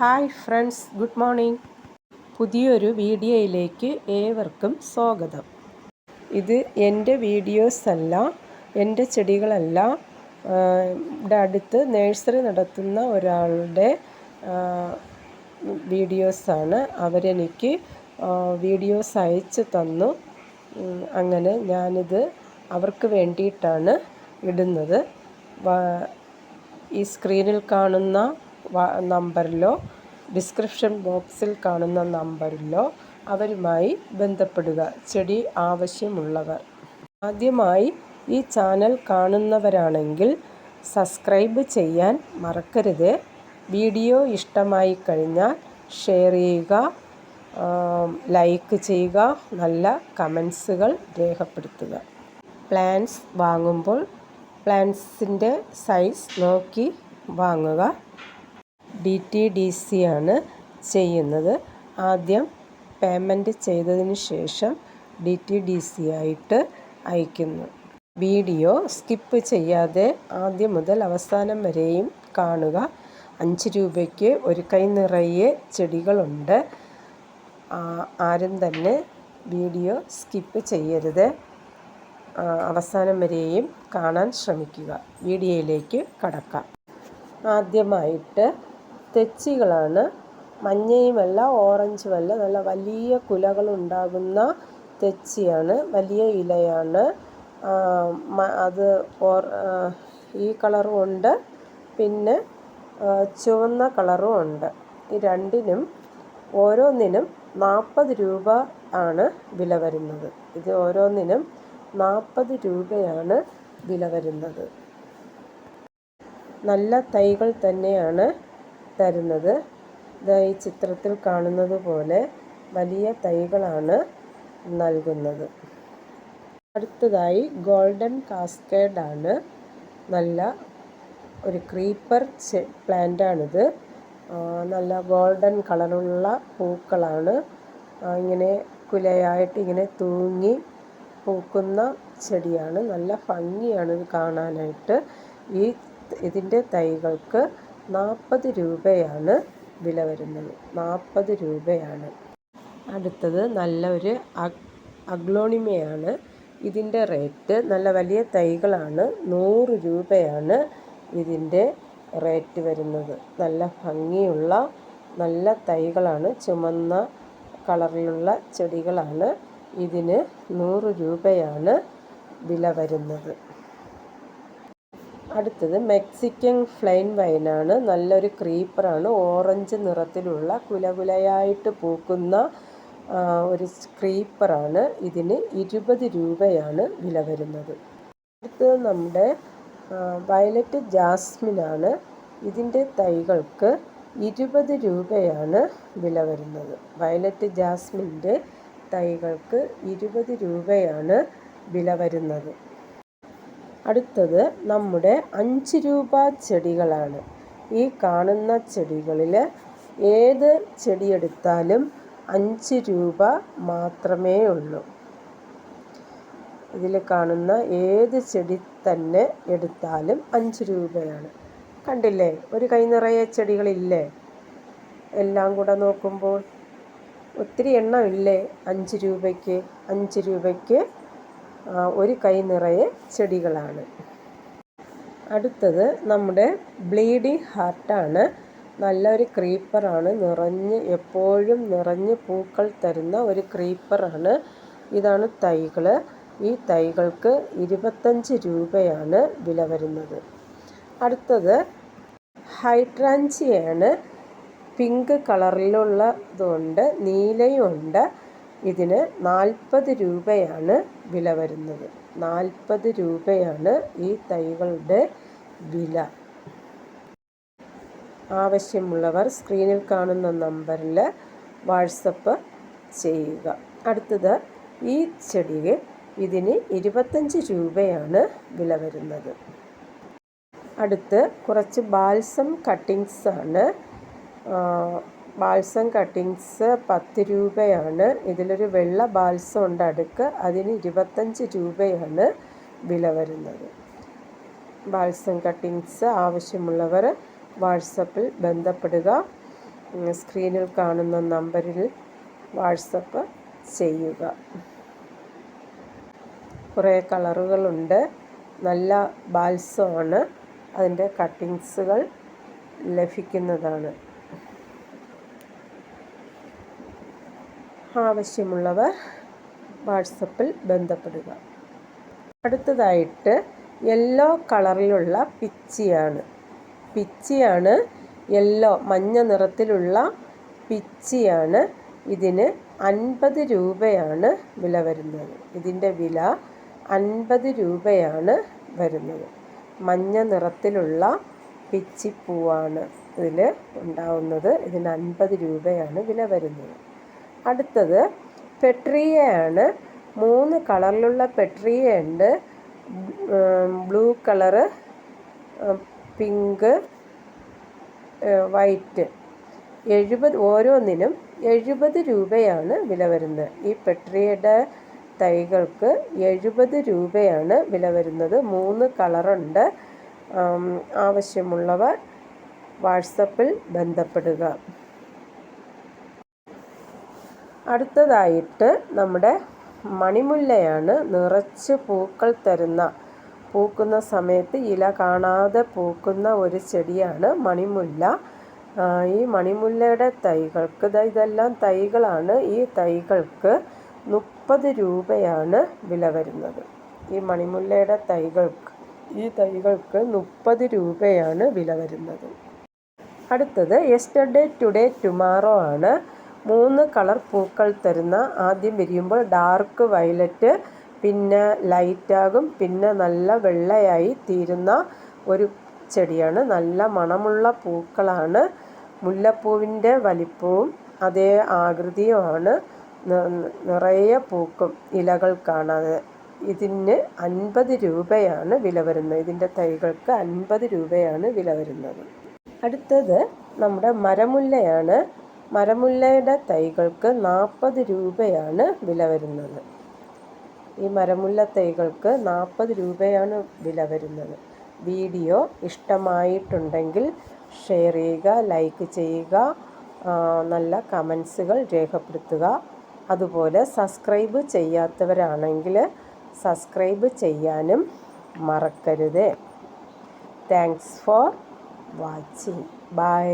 Hi friends good morning. പുതിയൊരു വീഡിയോയിലേക്ക് ഏവർക്കും സ്വാഗതം. ഇത് എന്റെ വീഡിയോസ് അല്ല എന്റെ ചെടികളല്ല. അടുത്ത് നേഴ്സറി നടത്തുന്ന ഒരാളുടെ വീഡിയോസാണ് അവരെനിക്ക് വീഡിയോസ് അയച്ചു തന്നു. അങ്ങനെ ഞാനിത് അവർക്ക് വേണ്ടിയിട്ടാണ് ഇടുന്നത്. ഈ സ്ക്രീനിൽ കാണുന്ന നമ്പറിലോ ഡിസ്ക്രിപ്ഷൻ ബോക്സിൽ കാണുന്ന നമ്പറിലോ അവരുമായി ബന്ധപ്പെടുക. ചെടി ആവശ്യമുള്ളവർ. ആദ്യമായി ഈ ചാനൽ കാണുന്നവരാണെങ്കിൽ സബ്സ്ക്രൈബ് ചെയ്യാൻ മറക്കരുത്. വീഡിയോ ഇഷ്ടമായി കഴിഞ്ഞാൽ ഷെയർ ചെയ്യുക ലൈക്ക് ചെയ്യുക നല്ല കമൻസുകൾ രേഖപ്പെടുത്തുക. പ്ലാൻസ് വാങ്ങുമ്പോൾ പ്ലാൻസിന്റെ സൈസ് നോക്കി വാങ്ങുക. ഡി ടി ഡി സി ആണ് ചെയ്യുന്നത്. ആദ്യം പേയ്മെന്റ് ചെയ്തതിന് ശേഷം ഡി ടി ഡി സി ആയിട്ട് അയക്കുന്നു വീഡിയോ സ്കിപ്പ് ചെയ്യാതെ ആദ്യം മുതൽ അവസാനം വരെയും കാണുക. അഞ്ച് രൂപയ്ക്ക് ഒരു കൈ നിറയെ ചെടികളുണ്ട്. ആരും തന്നെ വീഡിയോ സ്കിപ്പ് ചെയ്യരുത്. അവസാനം വരെയും കാണാൻ ശ്രമിക്കുക. വീഡിയോയിലേക്ക് കടക്കാം. ആദ്യമായിട്ട് തെച്ചികളാണ്. മഞ്ഞയുമല്ല ഓറഞ്ചുമല്ല നല്ല വലിയ കുലകളുണ്ടാകുന്ന തെച്ചിയാണ് വലിയ ഇലയാണ്. അത് ഈ കളറും ഉണ്ട്. പിന്നെ ചുവന്ന കളറും ഉണ്ട്. ഈ രണ്ടിനും ഓരോന്നിനും നാൽപ്പത് രൂപ ആണ് വില വരുന്നത്. ഇത് ഓരോന്നിനും നാൽപ്പത് രൂപയാണ് വില വരുന്നത്. നല്ല തൈകൾ തന്നെയാണ് തരുന്നത്. ഈ ചിത്രത്തിൽ കാണുന്നത് പോലെ വലിയ തൈകളാണ് നൽകുന്നത്. അടുത്തതായി ഗോൾഡൻ കാസ്കേഡ് ആണ് നല്ല ഒരു ക്രീപ്പർ പ്ലാന്റാണിത്. നല്ല ഗോൾഡൻ കളറുള്ള പൂക്കളാണ്. ഇങ്ങനെ കുലയായിട്ട് ഇങ്ങനെ തൂങ്ങി പൂക്കുന്ന ചെടിയാണ്. നല്ല ഭംഗിയാണ് ഇത് കാണാനായിട്ട്. ഈ ഇതിന്റെ തൈകൾക്ക് നാൽപ്പത് രൂപയാണ് വില വരുന്നത്. നാൽപ്പത് രൂപയാണ്. അടുത്തത് നല്ല ഒരു അഗ്ലോണിമയാണ്. ഇതിന്റെ റേറ്റ് നല്ല വലിയ തൈകളാണ്. നൂറ് രൂപയാണ് ഇതിന്റെ റേറ്റ് വരുന്നത്. നല്ല ഭംഗിയുള്ള നല്ല തൈകളാണ്. ചുമന്ന കളറിലുള്ള ചെടികളാണ്. ഇതിന് നൂറ് രൂപയാണ് വില വരുന്നത്. അടുത്തത് മെക്സിക്കൻ ഫ്ലൈൻ വൈനാണ്. നല്ലൊരു ക്രീപ്പറാണ്. ഓറഞ്ച് നിറത്തിലുള്ള കുലകുലയായിട്ട് പൂക്കുന്ന ഒരു ക്രീപ്പറാണ്. ഇതിന് ഇരുപത് രൂപയാണ് വില വരുന്നത്. അടുത്തത് നമ്മുടെ വയലറ്റ് ജാസ്മിനാണ്. ഇതിന്റെ തൈകൾക്ക് ഇരുപത് രൂപയാണ് വില വരുന്നത്. വയലറ്റ് ജാസ്മിന്റെ തൈകൾക്ക് ഇരുപത് രൂപയാണ് വില വരുന്നത്. അടുത്തത് നമ്മുടെ അഞ്ച് രൂപ ചെടികളാണ്. ഈ കാണുന്ന ചെടികളിൽ ഏത് ചെടിയെടുത്താലും അഞ്ച് രൂപ മാത്രമേ ഉള്ളൂ. ഇതിൽ കാണുന്ന ഏത് ചെടി തന്നെ എടുത്താലും അഞ്ച് രൂപയാണ്. കണ്ടില്ലേ? ഒരു കൈ നിറയെ ചെടികളില്ലേ? എല്ലാം കൂടെ നോക്കുമ്പോൾ ഒത്തിരി എണ്ണമില്ലേ? അഞ്ച് രൂപയ്ക്ക് അഞ്ച് രൂപയ്ക്ക് ഒരു കൈ നിറയെ ചെടികളാണ്. അടുത്തത് നമ്മുടെ ബ്ലീഡിങ് ഹാർട്ടാണ്. നല്ലൊരു ക്രീപ്പറാണ്. നിറഞ്ഞ് എപ്പോഴും നിറഞ്ഞ് പൂക്കൾ തരുന്ന ഒരു ക്രീപ്പറാണ്. ഇതാണ് തൈകൾ ഈ തൈകൾക്ക് ഇരുപത്തഞ്ച് രൂപയാണ് വില വരുന്നത്. അടുത്തത് ഹൈഡ്രാഞ്ചിയാണ്. പിങ്ക് കളറിലുള്ളതുണ്ട് നീലയുണ്ട്. ഉണ്ട് ഇതിന് നാൽപ്പത് രൂപയാണ് വില വരുന്നത്. നാൽപ്പത് രൂപയാണ് ഈ തൈകളുടെ വില. ആവശ്യമുള്ളവർ സ്ക്രീനിൽ കാണുന്ന നമ്പറിൽ വാട്സപ്പ് ചെയ്യുക. അടുത്തത് ഈ ചെടിക്ക് ഇതിന് ഇരുപത്തഞ്ച് രൂപയാണ് വില വരുന്നത്. അടുത്ത് കുറച്ച് ബാൽസം കട്ടിങ്സാണ് ബാൽസം കട്ടിങ്സ് പത്ത് രൂപയാണ്. ഇതിലൊരു വെള്ള ബാൽസം ഉണ്ട് അടുക്ക്. അതിന് ഇരുപത്തഞ്ച് രൂപയാണ് വില വരുന്നത്. ബാൽസം കട്ടിങ്സ് ആവശ്യമുള്ളവർ വാട്സപ്പിൽ ബന്ധപ്പെടുക. സ്ക്രീനിൽ കാണുന്ന നമ്പറിൽ വാട്സപ്പ് ചെയ്യുക. കുറേ കളറുകളുണ്ട്. നല്ല ബാൽസമാണ്. അതിന്റെ കട്ടിങ്സുകൾ ലഭിക്കുന്നതാണ്. ആവശ്യമുള്ളവർ വാട്സപ്പിൽ ബന്ധപ്പെടുക. അടുത്തതായിട്ട് യെല്ലോ കളറിലുള്ള പിച്ചിയാണ്. പിച്ചിയാണ് യെല്ലോ മഞ്ഞ നിറത്തിലുള്ള പിച്ചിയാണ്. ഇതിന് അൻപത് രൂപയാണ് വില വരുന്നത്. ഇതിന്റെ വില അൻപത് രൂപയാണ് വരുന്നത്. മഞ്ഞ നിറത്തിലുള്ള പിച്ചിപ്പൂവാണ് ഇതിൽ ഉണ്ടാവുന്നത്. ഇതിന് അൻപത് രൂപയാണ് വില വരുന്നത്. അടുത്തത് പെട്രിയയാണ്. മൂന്ന് കളറിലുള്ള പെട്രിയ ഉണ്ട് ബ്ലൂ കളറ് പിങ്ക് വൈറ്റ്. എഴുപത് ഓരോന്നിനും എഴുപത് രൂപയാണ് വില വരുന്നത്. ഈ പെട്രിയയുടെ തൈകൾക്ക് എഴുപത് രൂപയാണ് വില വരുന്നത്. മൂന്ന് കളറുണ്ട്. ആവശ്യമുള്ളവർ വാട്സപ്പിൽ ബന്ധപ്പെടുക. അടുത്തതായിട്ട് നമ്മുടെ മണിമുല്ലയാണ് നിറച്ച് പൂക്കൾ തരുന്ന പൂക്കുന്ന സമയത്ത് ഇല കാണാതെ പൂക്കുന്ന ഒരു ചെടിയാണ് മണിമുല്ല. ഈ മണിമുല്ലയുടെ തൈകൾക്ക് ഇതെല്ലാം തൈകളാണ്. ഈ തൈകൾക്ക് മുപ്പത് രൂപയാണ് വില വരുന്നത്. ഈ മണിമുല്ലയുടെ തൈകൾക്ക് ഈ തൈകൾക്ക് മുപ്പത് രൂപയാണ് വില വരുന്നത്. അടുത്തത് യെസ്റ്റർഡേ ടുഡേ ടുമാറോ ആണ്. മൂന്ന് കളർ പൂക്കൾ തരുന്ന ആദ്യം വിരിയുമ്പോൾ ഡാർക്ക് വയലറ്റ് പിന്നെ ലൈറ്റാകും പിന്നെ നല്ല വെള്ളയായി തീരുന്ന ഒരു ചെടിയാണ്. നല്ല മണമുള്ള പൂക്കളാണ്. മുല്ലപ്പൂവിന്റെ വലിപ്പവും അതേ ആകൃതിയുമാണ്. നിറയെ പൂക്കും ഇലകൾ കാണാതെ. ഇതിന് അൻപത് രൂപയാണ് വില വരുന്നത്. ഇതിന്റെ തൈകൾക്ക് അൻപത് രൂപയാണ് വില വരുന്നത്. അടുത്തത് നമ്മുടെ മരമുല്ലയാണ്. മരമുല്ലയുടെ തൈകൾക്ക് നാൽപ്പത് രൂപയാണ് വില വരുന്നത്. ഈ മരമുല്ല തൈകൾക്ക് നാൽപ്പത് രൂപയാണ് വില വരുന്നത്. വീഡിയോ ഇഷ്ടമായിട്ടുണ്ടെങ്കിൽ ഷെയർ ചെയ്യുക ലൈക്ക് ചെയ്യുക നല്ല കമൻസുകൾ രേഖപ്പെടുത്തുക. അതുപോലെ സബ്സ്ക്രൈബ് ചെയ്യാത്തവരാണെങ്കിൽ സബ്സ്ക്രൈബ് ചെയ്യാനും മറക്കരുത്. Thanks for watching. ബൈ.